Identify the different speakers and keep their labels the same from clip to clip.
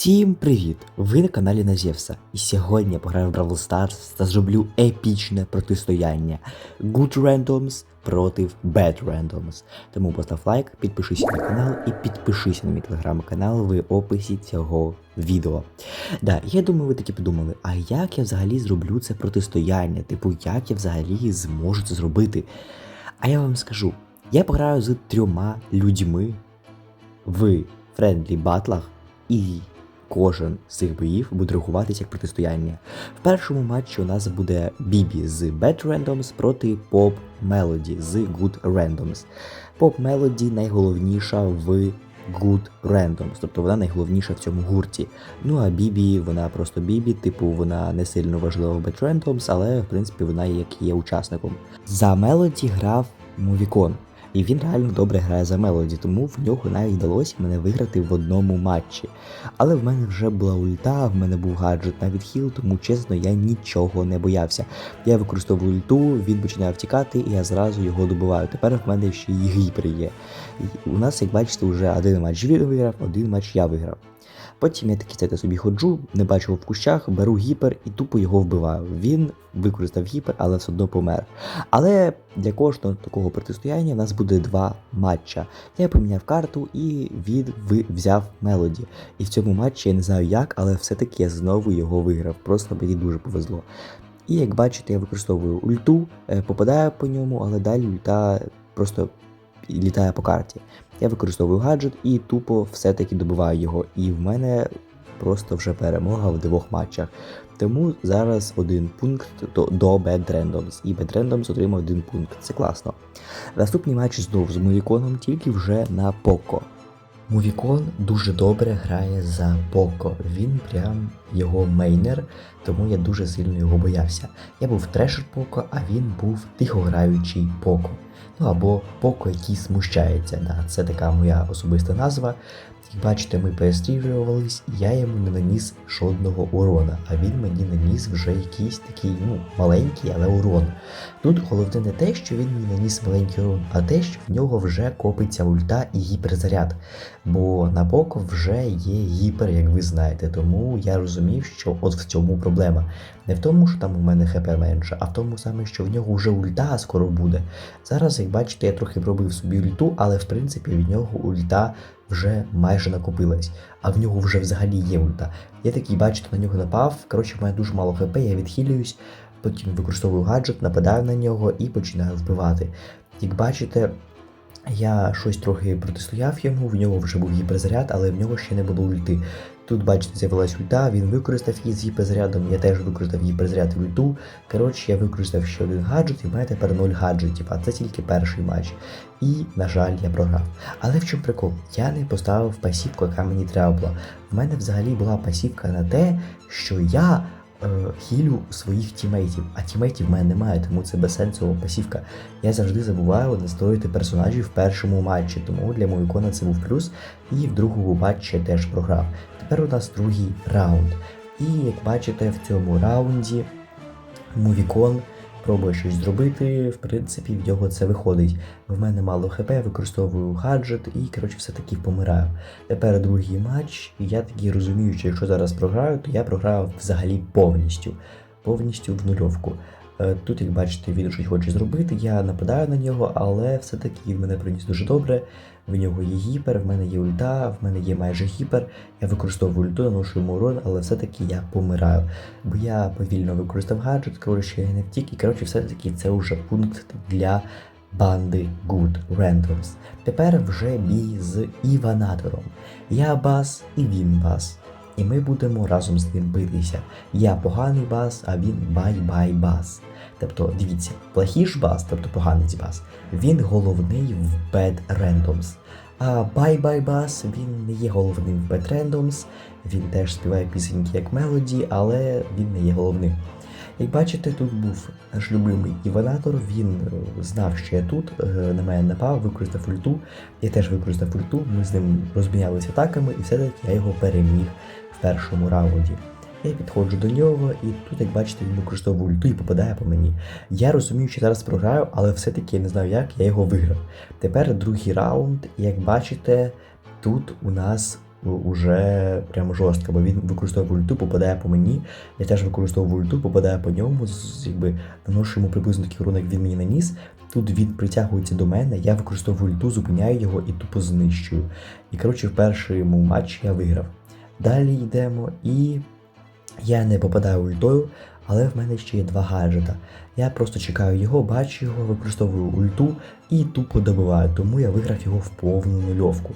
Speaker 1: Всім привіт! Ви на каналі Назєвса. І сьогодні я пограю в Бравл Stars та зроблю епічне протистояння Good Randoms проти Bad Randoms. Тому постав лайк, підпишись на канал і підпишись на мій телеграм-канал в описі цього відео. Да, я думаю, ви таки подумали, а як я взагалі зроблю це протистояння? Типу, як я взагалі зможу це зробити? А я вам скажу, я пограю з трьома людьми в френдлі батлах і кожен з цих боїв буде рахуватися як протистояння. В першому матчі у нас буде Бібі з Bad Randoms проти Pop Melody з Good Randoms. Pop Melody найголовніша в Good Randoms, тобто вона найголовніша в цьому гурті. Ну а Бібі, вона просто Бібі, типу вона не сильно важлива в Bad Randoms, але в принципі вона як є учасником. За Мелоді грав Мувікон. І він реально добре грає за Мелоді, тому в нього навіть вдалося мене виграти в одному матчі. Але в мене вже була ульта, в мене був гаджет на відхил, тому чесно, я нічого не боявся. Я використовую ульту, він починає втікати, і я зразу його добиваю. Тепер в мене ще й гіпер є. І У нас, як бачите, вже один матч він виграв, один матч я виграв. Потім я такий це собі ходжу, не бачу його в кущах, беру гіпер і тупо його вбиваю. Він використав гіпер, але все одно помер. Але для кожного такого протистояння в нас буде два матча. Я поміняв карту і він взяв Мелоді. І в цьому матчі я не знаю як, але все-таки я знову його виграв. Просто мені дуже повезло. І як бачите, я використовую ульту, е, попадаю по ньому, але далі ульта просто літає по карті. Я використовую гаджет і тупо все-таки добиваю його. І в мене просто вже перемога в двох матчах. Тому зараз один пункт до, Bad Randoms. І Bad Randoms отримав один пункт. Це класно. Наступний матч знов з Мувіконом, тільки вже на Поко. Мувікон дуже добре грає за Поко. Він прям його мейнер, тому я дуже сильно його боявся. Я був трешер Поко, а він був тихограючий Поко. Ну або Поко, який смущається. Да, це така моя особиста назва. Як бачите, ми перестрілювались, і я йому не наніс жодного урона, а він мені наніс вже якийсь такий, ну, маленький, але урон. Тут головне не те, що він мені наніс маленький урон, а те, що в нього вже копиться ульта і гіперзаряд. Бо на Поко вже є гіпер, як ви знаєте, тому я розумів, що от в цьому проблема. Не в тому, що там у мене хп менше, а в тому саме, що в нього вже ульта скоро буде. Зараз, як бачите, я трохи пробив собі ульту, але в принципі від нього ульта вже майже накопилась, а в нього вже взагалі є ульта. Я такий, бачите, на нього напав. Коротше, мене дуже мало хп, я відхилююсь, потім використовую гаджет, нападаю на нього і починаю вбивати. Як бачите, я щось трохи протистояв йому, в нього вже був гіперзаряд, але в нього ще не було ульти. Тут, бачите, з'явилась ульта, він використав її з гіперзарядом, я теж використав гіперзаряд в ульту. Коротше, я використав ще один гаджет, і в мене тепер 0 гаджетів, а це тільки перший матч. І, на жаль, я програв. Але в чому прикол? Я не поставив пасівку, яка мені треба була. В мене взагалі була пасівка на те, що я хілю своїх тімейтів, а тімейтів в мене немає, тому це безсенсова пасівка. Я завжди забуваю настроїти персонажів в першому матчі, тому для Мовікона це був плюс. І в другому матчі теж програв. Тепер у нас другий раунд. І як бачите, в цьому раунді Мувікон пробує щось зробити, в принципі, в нього це виходить. В мене мало хп, використовую гаджет і, коротше, все-таки помираю. Тепер другий матч, і я такий розумію, що якщо зараз програю, то я програю взагалі повністю. Повністю в нульовку. Е, Тут, як бачите, він щось хоче зробити, я нападаю на нього, але все-таки він мене приніс дуже добре. В нього є гіпер, в мене є ульта, в мене є майже гіпер. Я використовую ульту, наношу йому урон, але все-таки я помираю. Бо я повільно використав гаджет, коротше, я не втік, і коротше, все-таки це вже пункт для банди Good Randoms. Тепер вже бій з Іванатором. Я бас і він бас. І ми будемо разом з ним битися. Я поганий бас, а він бай-бай бас. Тобто, дивіться, плохіш бас, тобто поганий бас, він головний в Bad Randoms. А бай-бай бас він не є головним в Bad Randoms, він теж співає пісеньки як Мелоді, але він не є головним. Як бачите, тут був наш любимий Іванатор, він е, знав, що я тут, е, на мене напав, використав ульту. Я теж використав ульту, ми з ним розмінялися атаками, і все-таки я його переміг в першому раунді. Я підходжу до нього, і тут, як бачите, він використовує ульту і попадає по мені. Я розумію, що зараз програю, але все-таки я не знаю як, я його виграв. Тепер другий раунд, і як бачите, тут у нас уже прямо жорстка, бо він використовує ульту, попадає по мені. Я теж використовую ульту, попадаю по ньому, якби наношу йому приблизно такий урон, як він мені наніс. Тут він притягується до мене, я використовую ульту, зупиняю його і тупо знищую. І коротше, в першому матчі я виграв. Далі йдемо і я не попадаю ультою, але в мене ще є два гаджета. Я просто чекаю його, бачу його, використовую ульту і тупо добиваю, тому я виграв його в повну нульовку.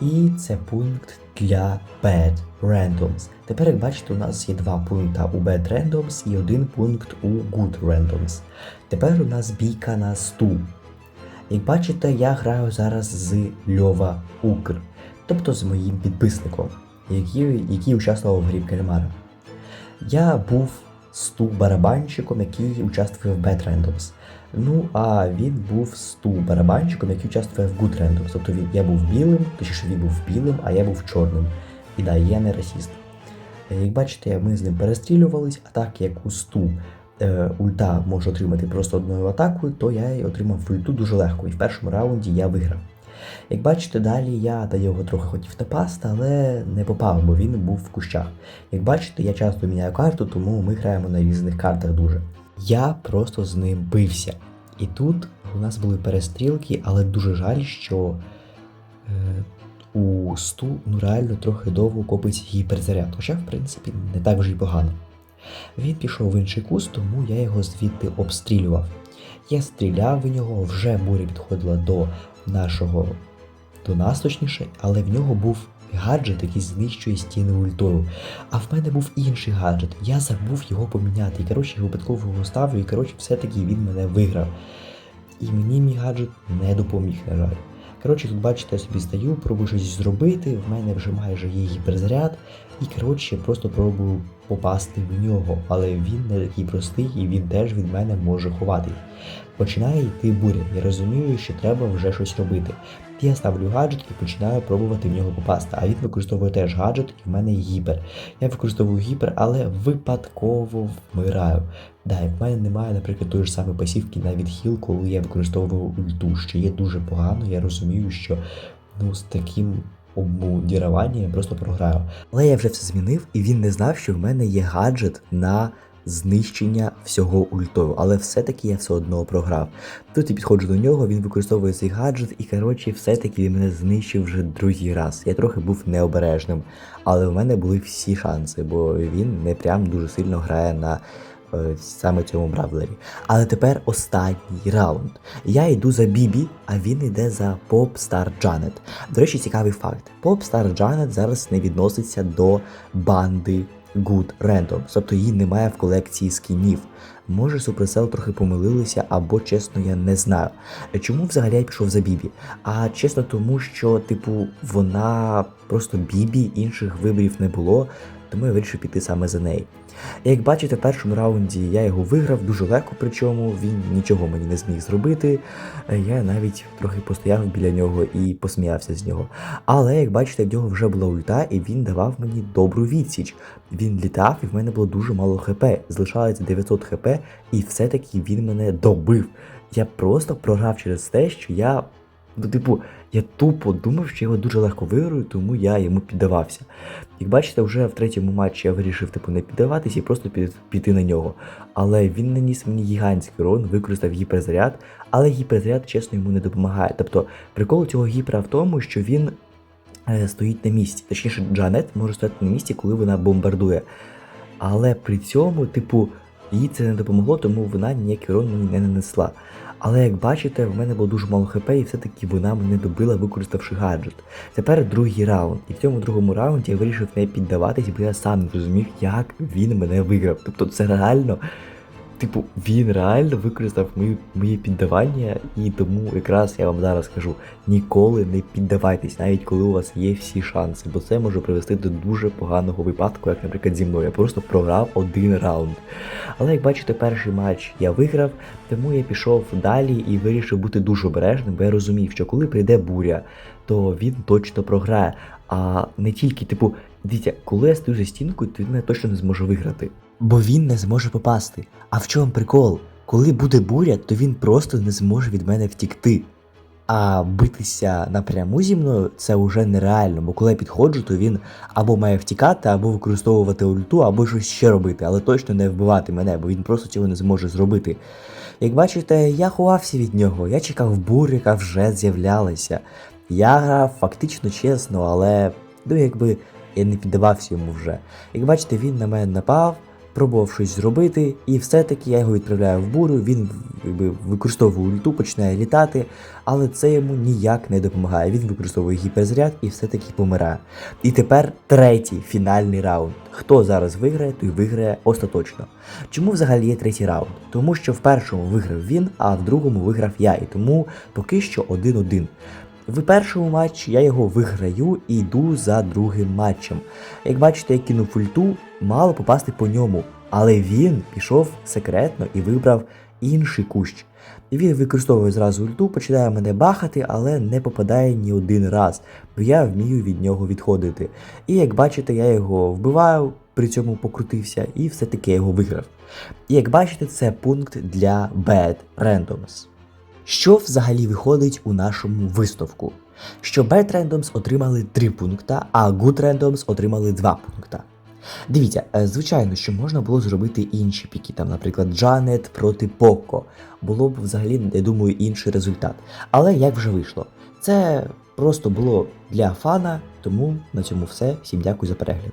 Speaker 1: І це пункт для Bad Randoms. Тепер, як бачите, у нас є два пункти у Bad Randoms і один пункт у Good Randoms. Тепер у нас бійка на стул. Як бачите, я граю зараз з Льова Укр, тобто з моїм підписником, який, який участвував в грі Кальмара. Я був сту барабанщиком, який участвує в Bad Randoms. Ну, а він був сту барабанщиком, який участвує в Good Randoms. Тобто він, я був білим, точніше він був білим, а я був чорним. І да, я не расіст. Е, Як бачите, ми з ним перестрілювались, а так як у сту е, ульта може отримати просто одною атакою, то я й отримав ульту дуже легко. І в першому раунді я виграв. Як бачите, далі я до його трохи хотів напасти, але не попав, бо він був в кущах. Як бачите, я часто міняю карту, тому ми граємо на різних картах дуже. Я просто з ним бився. І тут у нас були перестрілки, але дуже жаль, що е, у сту ну реально трохи довго копиться гіперзаряд. Хоча, в принципі, не так вже й погано. Він пішов в інший куст, тому я його звідти обстрілював. Я стріляв в нього, вже буря підходила до нашого до нас точніше, але в нього був гаджет, який знищує стіни ультою. А в мене був інший гаджет. Я забув його поміняти. І коротше, випадково його ставлю, і коротше, все-таки він мене виграв. І мені мій гаджет не допоміг, на жаль. Коротше, тут бачите, я собі стою, пробую щось зробити, в мене вже майже є гіперзаряд, і коротше, просто пробую попасти в нього, але він не такий простий і він теж від мене може ховатись. Починає йти буря. Я розумію, що треба вже щось робити. Я ставлю гаджет і починаю пробувати в нього попасти. А він використовує теж гаджет, і в мене гіпер. Я використовую гіпер, але випадково вмираю. Да, і в мене немає, наприклад, тої ж самої пасівки навіть хіл, коли я використовував ульту, що є дуже погано. Я розумію, що ну з таким обмудіруванням я просто програю. Але я вже все змінив, і він не знав, що в мене є гаджет на знищення всього ультою, але все-таки я все одно програв. Тут я підходжу до нього, він використовує цей гаджет, і коротше, все-таки він мене знищив вже другий раз. Я трохи був необережним, але в мене були всі шанси, бо він не прям дуже сильно грає на е, саме цьому бравлері. Але тепер останній раунд. Я йду за Бібі, а він йде за Попстар Джанет. До речі, цікавий факт: Попстар Джанет зараз не відноситься до банди Good Random, тобто її немає в колекції скінів. Може, Supercell трохи помилилися, або чесно, я не знаю. Чому взагалі я пішов за Бібі? А чесно, тому що, типу, вона просто Бібі, інших виборів не було, тому я вирішив піти саме за неї. Як бачите, в першому раунді я його виграв дуже легко, причому він нічого мені не зміг зробити. Я навіть трохи постояв біля нього і посміявся з нього. Але як бачите, в нього вже була ульта, і він давав мені добру відсіч. Він літав, і в мене було дуже мало хп. Залишалося 900 хп, і все-таки він мене добив. Я просто програв через те, що я. Ну, типу, я тупо думав, що я його дуже легко виграю, тому я йому піддавався. Як бачите, вже в третьому матчі я вирішив типу не піддаватись і просто піти на нього. Але він наніс мені гігантський урон, використав гіперзаряд, але гіперзаряд, чесно, йому не допомагає. Тобто прикол цього гіпера в тому, що він е, стоїть на місці. Точніше, Джанет може стояти на місці, коли вона бомбардує. Але при цьому, типу, їй це не допомогло, тому вона ніякий урон мені не нанесла. Але як бачите, в мене було дуже мало хп, і все-таки вона мене добила, використавши гаджет. Тепер другий раунд. І в цьому другому раунді я вирішив не піддаватись, бо я сам не розумів, як він мене виграв. Тобто це реально. Типу, він реально використав мої, моє піддавання, і тому якраз я вам зараз кажу: ніколи не піддавайтесь, навіть коли у вас є всі шанси, бо це може привести до дуже поганого випадку, як, наприклад, зі мною. Я просто програв один раунд. Але як бачите, перший матч я виграв, тому я пішов далі і вирішив бути дуже обережним, бо я розумів, що коли прийде буря, то він точно програє. А не тільки, типу, дивіться, коли я стою за стінкою, то він мене точно не зможе виграти. Бо він не зможе попасти. А в чому прикол? Коли буде буря, то він просто не зможе від мене втікти. А битися напряму зі мною це вже нереально, бо коли я підходжу, то він або має втікати, або використовувати ульту, або щось ще робити, але точно не вбивати мене, бо він просто цього не зможе зробити. Як бачите, я ховався від нього, я чекав бурю, яка вже з'являлася. Я грав фактично чесно, але ну якби я не піддавався йому вже. Як бачите, він на мене напав, пробував щось зробити, і все-таки я його відправляю в бурю, він якби, використовує ульту, починає літати, але це йому ніяк не допомагає. Він використовує гіперзаряд і все-таки помирає. І тепер третій фінальний раунд. Хто зараз виграє, той виграє остаточно. Чому взагалі є третій раунд? Тому що в першому виграв він, а в другому виграв я, і тому поки що 1-1. В першому матчі я його виграю і йду за другим матчем. Як бачите, я кинув ульту, мало попасти по ньому, але він пішов секретно і вибрав інший кущ. Він використовує зразу ульту, починає мене бахати, але не попадає ні один раз, бо я вмію від нього відходити. І як бачите, я його вбиваю, при цьому покрутився, і все-таки я його виграв. І як бачите, це пункт для Bad Randoms. Що взагалі виходить у нашому висновку? Що Bad Randoms отримали 3 пункта, а Good Randoms отримали 2 пункта. Дивіться, е, звичайно, що можна було зробити інші піки, там, наприклад, Джанет проти Поко. Було б взагалі, я думаю, інший результат. Але як вже вийшло? Це просто було для фана, тому на цьому все. Всім дякую за перегляд.